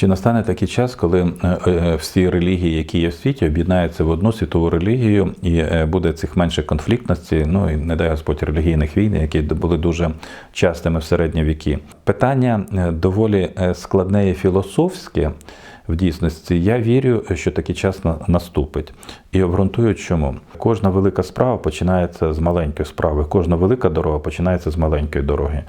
Чи настане такий час, коли е, е, всі релігії, які є в світі, об'єднаються в одну світову релігію, і е, буде цих менше конфліктності, ну і не дай Господь релігійних війн, які були дуже частими в середні віки? Питання доволі складне і філософське. В дійсності я вірю, що такий час на- наступить. І обґрунтую, чому кожна велика справа починається з маленької справи, кожна велика дорога починається з маленької дороги.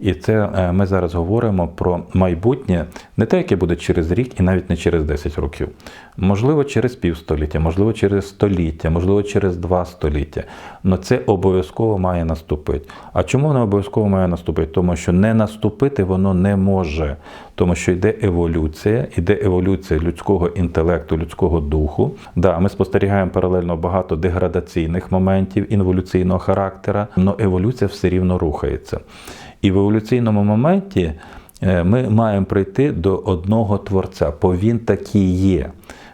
І це е, ми зараз говоримо про майбутнє, не те, яке буде через рік і навіть не через 10 років. Можливо, через півстоліття, можливо, через століття, можливо, через два століття. Але це обов'язково має наступити. А чому воно обов'язково має наступити? Тому що не наступити воно не може, тому що йде еволюція, йде еволюція людського інтелекту, людського духу. Да, ми спостерігаємо паралельно багато деградаційних моментів інволюційного характера, але еволюція все рівно рухається. І в еволюційному моменті е, ми маємо прийти до одного творця, бо він такий є.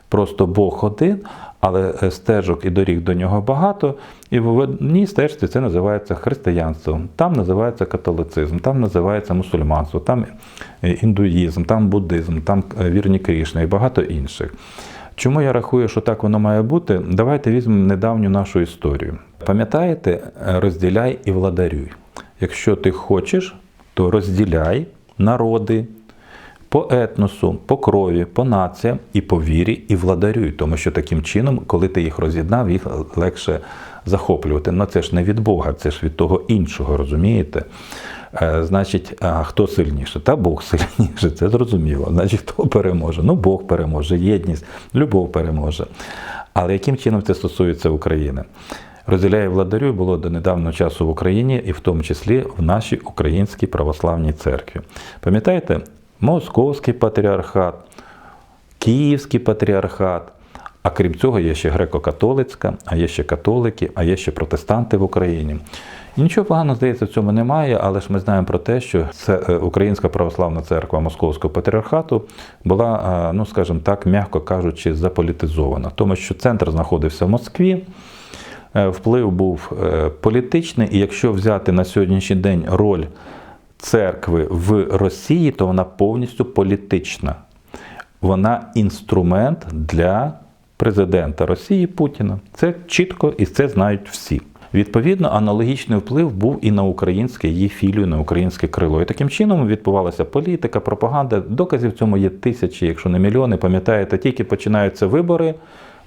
Просто Бог один, але е, стежок і доріг до нього багато. І в одній стежці це називається християнством, там називається католицизм, там називається мусульманство, там е, індуїзм, там буддизм, там вірні Крішни і багато інших. Чому я рахую, що так воно має бути? Давайте візьмемо недавню нашу історію. Пам'ятаєте, е, розділяй і владарюй. Якщо ти хочеш, то розділяй народи по етносу, по крові, по націям і по вірі, і владарюй. Тому що таким чином, коли ти їх роз'єднав, їх легше захоплювати. Ну це ж не від Бога, це ж від того іншого, розумієте? Е, Значить, а хто сильніше? Та Бог сильніше, це зрозуміло. Значить, хто переможе? Ну, Бог переможе, єдність, любов переможе. Але яким чином це стосується України? Розділяє владарю було до недавнього часу в Україні, і в тому числі в нашій українській православній церкві. Пам'ятаєте, Московський патріархат, Київський патріархат, а крім цього, є ще греко-католицька, а є ще католики, а є ще протестанти в Україні. Нічого поганого, здається, в цьому немає, але ж ми знаємо про те, що це е, Українська православна церква Московського патріархату була, е, ну скажімо так, м'яко кажучи, заполітизована, тому що центр знаходився в Москві. Е, Вплив був політичний, і якщо взяти на сьогоднішній день роль церкви в Росії, то вона повністю політична. Вона інструмент для президента Росії Путіна. Це чітко і це знають всі. Відповідно, аналогічний вплив був і на українське її філію, на українське крило. І таким чином відбувалася політика, пропаганда. Доказів цьому є тисячі, якщо не мільйони. Пам'ятаєте, тільки починаються вибори.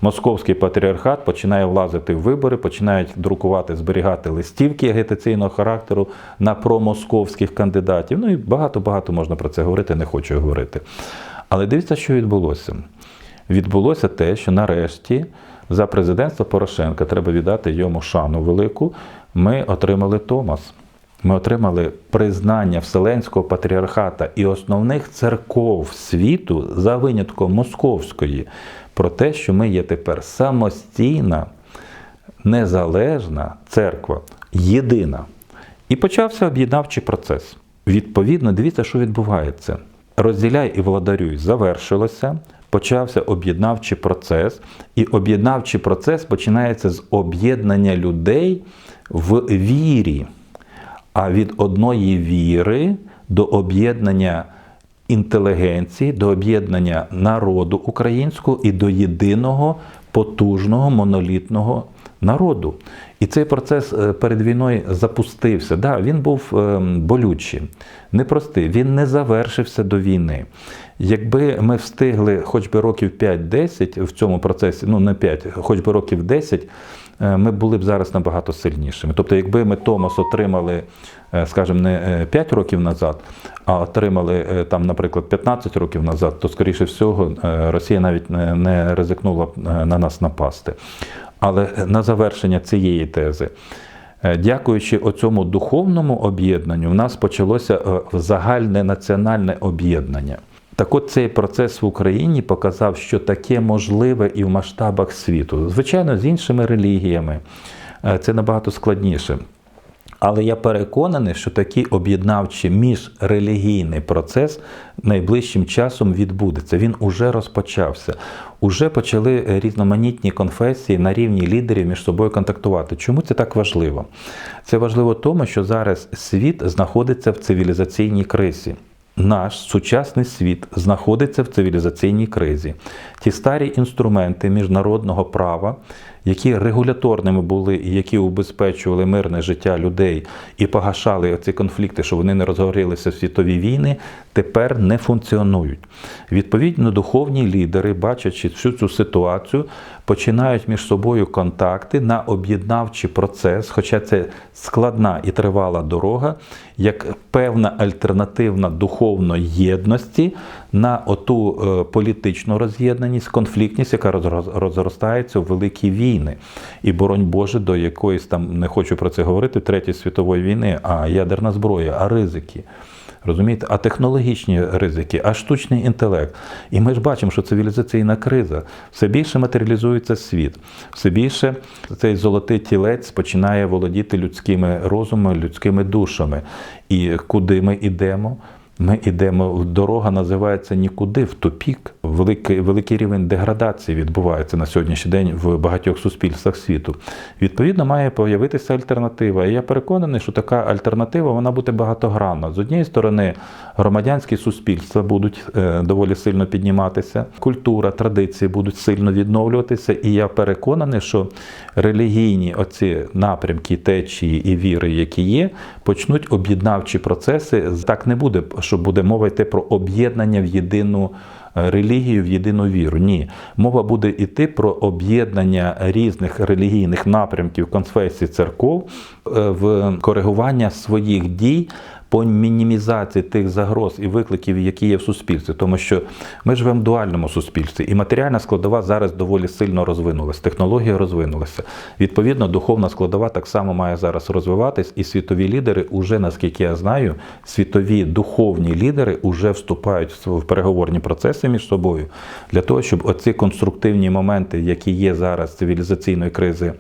Московський патріархат починає влазити в вибори, починають друкувати, зберігати листівки агітаційного характеру на промосковських кандидатів. Ну і багато-багато можна про це говорити, не хочу говорити. Але дивіться, що відбулося. Відбулося те, що нарешті за президентство Порошенка треба віддати йому шану велику. Ми отримали Томас. Ми отримали признання Вселенського патріархата і основних церков світу за винятком московської про те, що ми є тепер самостійна, незалежна церква, єдина. І почався об'єднавчий процес. Відповідно, дивіться, що відбувається. Розділяй і владарюй завершилося, почався об'єднавчий процес, і об'єднавчий процес починається з об'єднання людей в вірі. А від одної віри до об'єднання інтелігенції, до об'єднання народу українського і до єдиного потужного монолітного народу. І цей процес е, перед війною запустився. Да, він був е, болючий, непростий, він не завершився до війни. Якби ми встигли хоч би років 5-10 в цьому процесі, ну не 5, хоч би років 10, е, ми були б зараз набагато сильнішими. Тобто, якби ми Томос отримали, скажімо, не 5 років назад, а отримали там, наприклад, 15 років назад, то скоріше всього Росія навіть не- ризикнула на нас напасти. Але на завершення цієї тези. Е, Дякуючи оцьому духовному об'єднанню, в нас почалося е, загальне національне об'єднання. Так от цей процес в Україні показав, що таке можливе і в масштабах світу. Звичайно, з іншими релігіями е, це набагато складніше. Але я переконаний, що такий об'єднавчий міжрелігійний процес найближчим часом відбудеться. Він уже розпочався. Уже почали різноманітні конфесії на рівні лідерів між собою контактувати. Чому це так важливо? Це важливо тому, що зараз світ знаходиться в цивілізаційній кризі. наш сучасний світ знаходиться в цивілізаційній кризі. Ті старі інструменти міжнародного права, які регуляторними були і які убезпечували мирне життя людей і погашали ці конфлікти, щоб вони не розгорілися в світові війни, тепер не функціонують. Відповідно, духовні лідери, бачачи всю цю ситуацію, починають між собою контакти на об'єднавчий процес, хоча це складна і тривала дорога, як певна альтернативна духовної єдності на оту е, політичну роз'єднаність, конфліктність, яка розростається у великі війни. І боронь Боже, до якоїсь там не хочу про це говорити, Третьої світової війни, а ядерна зброя, а ризики. Розумієте, а технологічні ризики, а штучний інтелект. І ми ж бачимо, що цивілізаційна криза все більше матеріалізується світ, все більше цей золотий тілець починає володіти людськими розумами, людськими душами. І куди ми йдемо? Ми йдемо, дорога називається нікуди, в тупік. Великий, великий рівень деградації відбувається на сьогоднішній день в багатьох суспільствах світу. Відповідно, має появитися альтернатива. І я переконаний, що така альтернатива вона буде багатогранна. З однієї сторони, громадянські суспільства будуть е, доволі сильно підніматися, культура, традиції будуть сильно відновлюватися. І я переконаний, що релігійні оці напрямки, течії і віри, які є, почнуть об'єднавчі процеси. Так не буде, що буде мова йти про об'єднання в єдину е, релігію, в єдину віру. Ні, мова буде йти про об'єднання різних релігійних напрямків, конфесій, церков е, в коригування своїх дій. По мінімізації тих загроз і викликів, які є в суспільстві, тому що ми живемо в дуальному суспільстві, і матеріальна складова зараз доволі сильно розвинулася, технологія розвинулася. Відповідно, духовна складова так само має зараз розвиватись, і світові лідери, уже наскільки я знаю, світові духовні лідери вже вступають в переговорні процеси між собою для того, щоб оці конструктивні моменти, які є зараз цивілізаційної кризи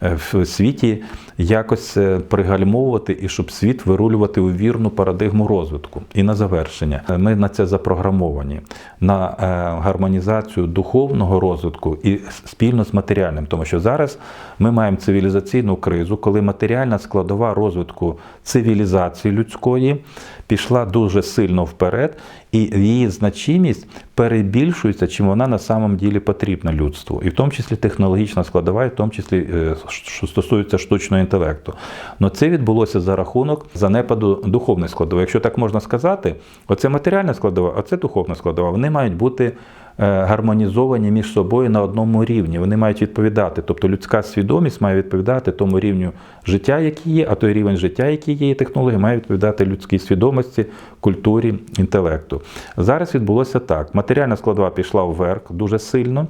в світі, якось е, пригальмовувати і щоб світ вирулювати у вірну парадигму розвитку. І на завершення. Е, ми на це запрограмовані. На е, гармонізацію духовного розвитку і спільно з матеріальним, тому що зараз ми маємо цивілізаційну кризу, коли матеріальна складова розвитку цивілізації людської пішла дуже сильно вперед, і її значимість перебільшується, чим вона на самом ділі потрібна людству, і в тому числі технологічна складова, і в тому числі е, що стосується штучного інтелекту. Но це відбулося за рахунок занепаду духовної складової. Якщо так можна сказати, оце матеріальна складова, а це духовна складова. Вони мають бути гармонізовані між собою на одному рівні. Вони мають відповідати. Тобто людська свідомість має відповідати тому рівню життя, який є, а той рівень життя, який є, і технології, має відповідати людській свідомості, культурі, інтелекту. Зараз відбулося так: матеріальна складова пішла вверх дуже сильно.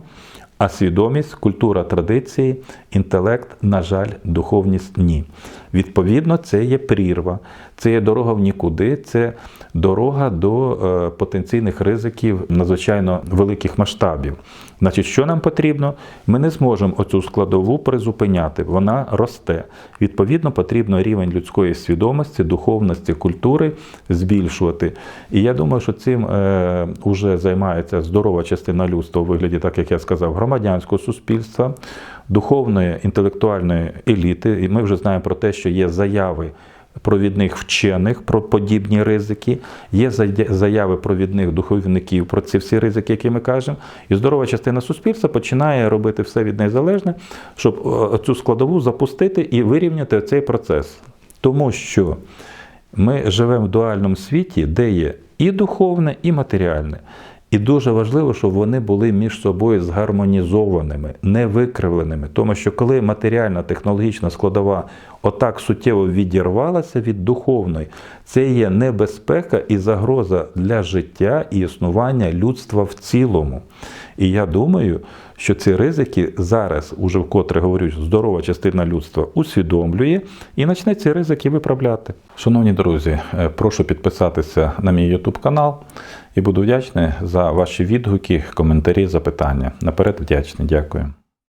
А свідомість, культура традиції, інтелект, на жаль, духовність ні. Відповідно, це є прірва, це є дорога в нікуди, це дорога до е, потенційних ризиків надзвичайно великих масштабів. Значить, що нам потрібно? Ми не зможемо оцю складову призупиняти, вона росте. Відповідно, потрібно рівень людської свідомості, духовності, культури збільшувати. І я думаю, що цим е, уже займається здорова частина людства у вигляді, так як я сказав, громадянського суспільства, духовної інтелектуальної еліти. І ми вже знаємо про те, що є заяви. Провідних вчених про подібні ризики, є заяви провідних духовників про ці всі ризики, які ми кажемо. І здорова частина суспільства починає робити все від неї залежне, щоб е, цю складову запустити і вирівняти цей процес. Тому що ми живемо в дуальному світі, де є і духовне, і матеріальне. І дуже важливо, щоб вони були між собою згармонізованими, не викривленими. Тому що коли матеріальна технологічна складова отак суттєво відірвалася від духовної, це є небезпека і загроза для життя і існування людства в цілому. І я думаю, що ці ризики зараз, уже вкотре говорю, здорова частина людства усвідомлює і почне ці ризики виправляти. Шановні друзі, е, прошу підписатися на мій YouTube канал і буду вдячний за ваші відгуки, коментарі, запитання. Наперед вдячний. Дякую.